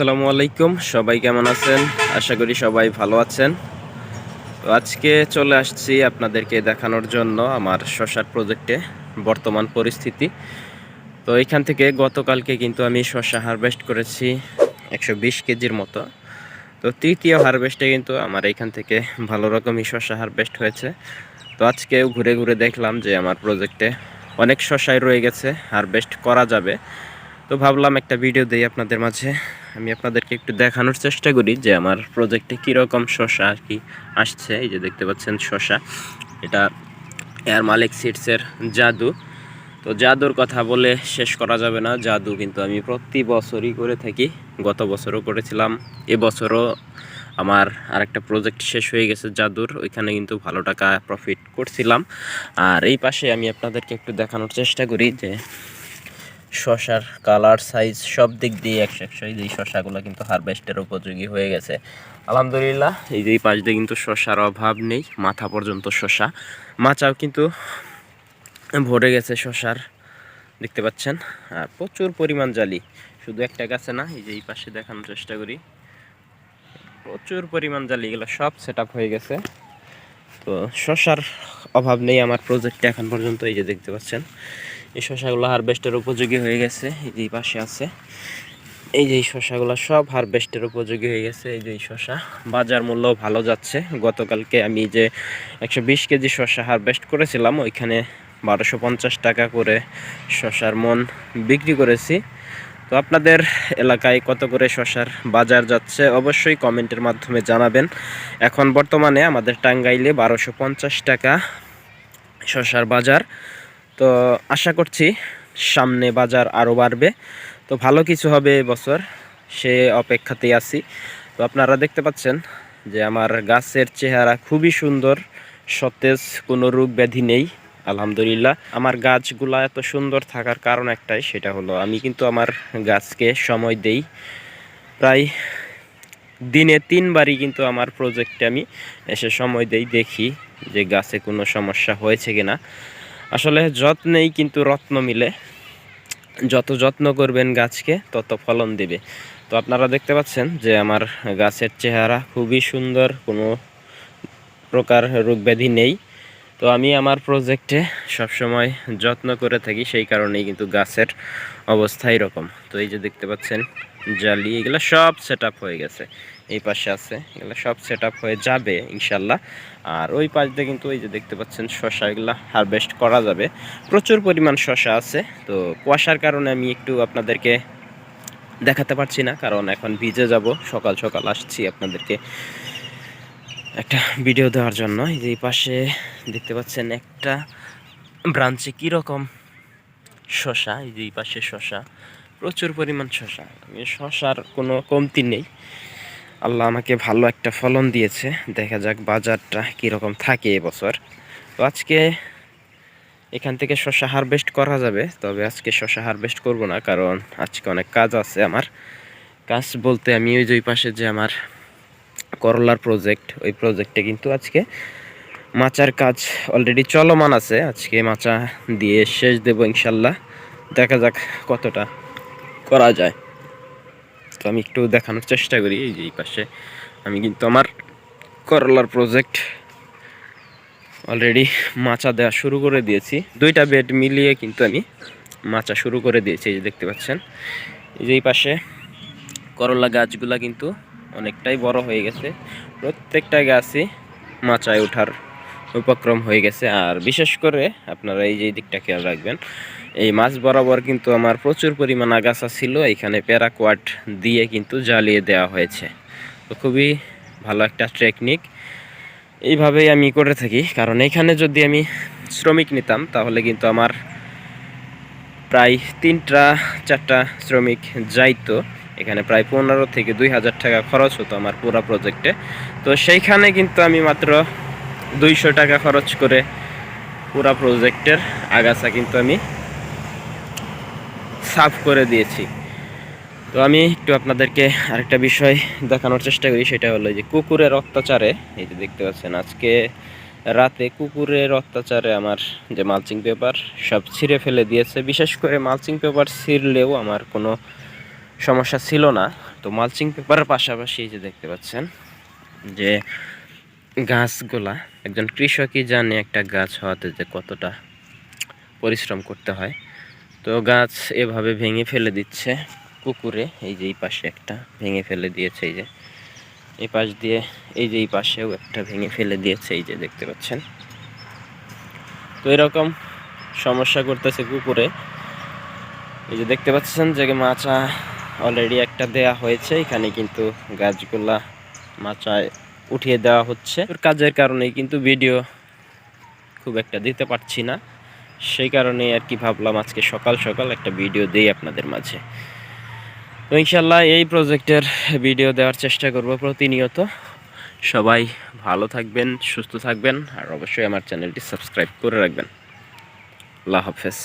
আসসালামু আলাইকুম, সবাই কেমন আছেন? আশা করি সবাই ভালো আছেন। তো আজকে চলে আসছি আপনাদেরকে দেখানোর জন্য আমার শশার প্রজেক্টে বর্তমান পরিস্থিতি। তো এখান থেকে গতকালকে কিন্তু আমি শশা হারভেস্ট করেছি একশো বিশ কেজির মতো। তো তৃতীয় হারভেস্টে কিন্তু আমার এখান থেকে ভালো রকমই শশা হারভেস্ট হয়েছে। তো আজকেও ঘুরে ঘুরে দেখলাম যে আমার প্রজেক্টে অনেক শশাই রয়ে গেছে, হারভেস্ট করা যাবে। তো ভাবলাম একটা ভিডিও দিই আপনাদের মাঝে। আমি আপনাদেরকে একটু দেখানোর চেষ্টা করি যে আমার প্রজেক্টে কীরকম শশা আর কি আসছে। এই যে দেখতে পাচ্ছেন শশা। এটা এয়ার মালিক সিটসের জাদু। তো জাদুর কথা বলে শেষ করা যাবে না। জাদু কিন্তু আমি প্রতি বছরই করে থাকি। গত বছরও করেছিলাম। এবছরও আমার আরেকটা প্রজেক্ট শেষ হয়ে গেছে জাদুর। ওইখানে কিন্তু ভালো টাকা প্রফিট করছিলাম। আর এই পাশে আমি আপনাদেরকে একটু দেখানোর চেষ্টা করি যে শশার কালার সাইজ সব দিক দিয়ে একশো একশো এই যে শশাগুলো কিন্তু হারভেস্টের উপযোগী হয়ে গেছে। আলহামদুলিল্লাহ, এই যে এই পাশ দিয়ে কিন্তু শশার অভাব নেই, মাথা পর্যন্ত শশা। মাচাও কিন্তু ভরে গেছে শশার, দেখতে পাচ্ছেন? আর প্রচুর পরিমাণ জালি, শুধু একটা গাছে না, এই যে এই পাশে দেখানোর চেষ্টা করি। প্রচুর পরিমাণ জালি, এগুলো সব সেট হয়ে গেছে। তো শশার অভাব নেই, আমার প্রজেক্টে এখন পর্যন্ত, এই যে দেখতে পাচ্ছেন? এই শশাগুলো হারভেস্টের উপযোগী হয়ে গেছে, এই যে পাশে আছে। এই যে এই শশাগুলো সব হারভেস্টের উপযোগী হয়ে গেছে, এই যে এই শশা বাজার মূল্য ভালো যাচ্ছে। গতকালকে আমি যে একশো বিশ কেজি শশা হারভেস্ট করেছিলাম, ওইখানে বারোশো পঞ্চাশ টাকা করে শশার মন বিক্রি করেছি। তো আপনাদের এলাকায় কত করে শশার বাজার যাচ্ছে অবশ্যই কমেন্টের মাধ্যমে জানাবেন। এখন বর্তমানে আমাদের টাঙ্গাইলে বারোশো পঞ্চাশ টাকা শশার বাজার। তো আশা করছি সামনে বাজার আরও বাড়বে। তো ভালো কিছু হবে এবছর সে অপেক্ষাতেই আছি। তো আপনারা দেখতে পাচ্ছেন যে আমার গাছের চেহারা খুবই সুন্দর, সতেজ, কোনো রোগ ব্যাধি নেই, আলহামদুলিল্লাহ। আমার গাছগুলা এত সুন্দর থাকার কারণ একটাই, সেটা হলো আমি কিন্তু আমার গাছকে সময় দেই। প্রায় দিনে তিনবারই কিন্তু আমার প্রজেক্টে আমি এসে সময় দেই, দেখি যে গাছে কোনো সমস্যা হয়েছে কিনা। আসলে যত্নেই কিন্তু রত্ন মিলে। যত যত্ন করবেন গাছকে, তত ফলন দেবে। তো আপনারা দেখতে পাচ্ছেন যে আমার গাছের চেহারা খুবই সুন্দর, কোনো প্রকার রোগ ব্যাধি নেই। তো আমি আমার প্রজেক্টে সবসময় যত্ন করে থাকি, সেই কারণেই কিন্তু গাছের অবস্থা এরকম। তো এই যে দেখতে পাচ্ছেন জালি এগুলো সব সেট হয়ে গেছে। এই পাশে আছে, এগুলো সব সেট হয়ে যাবে ইনশাল্লাহ। আর ওই পাশ দিয়ে কিন্তু এই যে দেখতে পাচ্ছেন শশা, এগুলো হারভেস্ট করা যাবে। প্রচুর পরিমাণ শশা আছে, তো কুয়াশার কারণে আমি একটু আপনাদেরকে দেখাতে পারছি না, কারণ এখন ভিজে যাব, সকাল সকাল আসছি আপনাদেরকে একটা ভিডিও দেওয়ার জন্য। এই যে পাশে দেখতে পাচ্ছেন একটা ব্রাঞ্চে কীরকম শশা, এই যে এই পাশে শশা। প্রচুর পরিমাণ শশা। শশার কোনো কমতি নেই। আল্লাহ আমাকে ভালো একটা ফলন দিয়েছে। দেখা যাক বাজারটা কীরকম থাকে এবছর। তো আজকে এখান থেকে শশা হারভেস্ট করা যাবে। তবে আজকে শশা হারভেস্ট করব না, কারণ আজকে অনেক কাজ আছে আমার। কাজ বলতে আমি ওই যে ওই পাশে যে আমার করলার প্রজেক্ট ওই প্রজেক্টে কিন্তু আজকে মাচার কাজ অলরেডি চলমান আছে। আজকে মাচা দিয়ে শেষ দেব ইনশাল্লাহ। দেখা যাক কতটা করা যায়। তো আমি একটু দেখানোর চেষ্টা করি, এই যে এই পাশে। আমি কিন্তু আমার করলার প্রজেক্ট অলরেডি মাচা দেওয়া শুরু করে দিয়েছি। দুইটা বেড মিলিয়ে কিন্তু আমি মাচা শুরু করে দিয়েছি, এই যে দেখতে পাচ্ছেন। এই যে এই পাশে করলা গাছগুলা কিন্তু অনেকটাই বড় হয়ে গেছে। প্রত্যেকটা গাছই মাচায় ওঠার উপক্রম হয়ে গেছে। আর বিশেষ করে আপনারা এই যে দিকটা খেয়াল রাখবেন, এই মাছ বরাবর কিন্তু আমার প্রচুর পরিমাণ আগাছা ছিল, এখানে প্যারাকোয়াট দিয়ে কিন্তু জ্বালিয়ে দেওয়া হয়েছে। তো খুবই ভালো একটা টেকনিক এইভাবেই আমি করে থাকি, কারণ এখানে যদি আমি শ্রমিক নিতাম, তাহলে কিন্তু আমার প্রায় তিনটা, চারটা শ্রমিক যাইতো। এখানে প্রায় পনেরো থেকে দুই হাজার টাকা খরচ হতো আমার পুরো প্রজেক্টে তো সেইখানে কিন্তু আমি মাত্র দুইশো টাকা খরচ করে পুরা প্রজেক্টের আগাছা কিন্তু আমি সাফ করে দিয়েছি। তো আমি একটু আপনাদেরকে আরেকটা বিষয় দেখানোর চেষ্টা করি, সেটা হলো যে কুকুরের অত্যাচারে, এই যে দেখতে পাচ্ছেন আজকে রাতে কুকুরের অত্যাচারে আমার যে মালচিং পেপার সব ছিঁড়ে ফেলে দিয়েছে। বিশেষ করে মালচিং পেপার ছিঁড়লেও আমার কোনো সমস্যা ছিল না। তো মালচিং পেপারের পাশাপাশি এই যে দেখতে পাচ্ছেন যে গাছগুলা, একজন কৃষকই জানে একটা গাছ হওয়াতে যে কতটা পরিশ্রম করতে হয়। তো গাছ এভাবে ভেঙে ফেলে দিচ্ছে কুকুরে এই যে এই পাশে একটা ভেঙে ফেলে দিয়েছে এই যে। এই পাশ দিয়ে, এই যে এই পাশেও একটা ভেঙে ফেলে দিয়েছে এই যে, দেখতে পাচ্ছেন। তো এরকম সমস্যা করতেছে কুকুরে এই যে দেখতে পাচ্ছেন যে মাচা অলরেডি একটা দেয়া হয়েছে, এখানে কিন্তু গাছগুলা মাচায় উঠিয়ে দেওয়া হচ্ছে। ওর কাজের কারণেই কিন্তু ভিডিও খুব একটা দিতে পারছি না। সেই কারণে আর কি ভাবলাম আজকে সকাল সকাল একটা ভিডিও দেই আপনাদের মাঝে। তো ইনশাল্লাহ এই প্রজেক্টের ভিডিও দেওয়ার চেষ্টা করব প্রতিনিয়ত। সবাই ভালো থাকবেন, সুস্থ থাকবেন, আর অবশ্যই আমার চ্যানেলটি সাবস্ক্রাইব করে রাখবেন। আল্লাহ হাফেজ।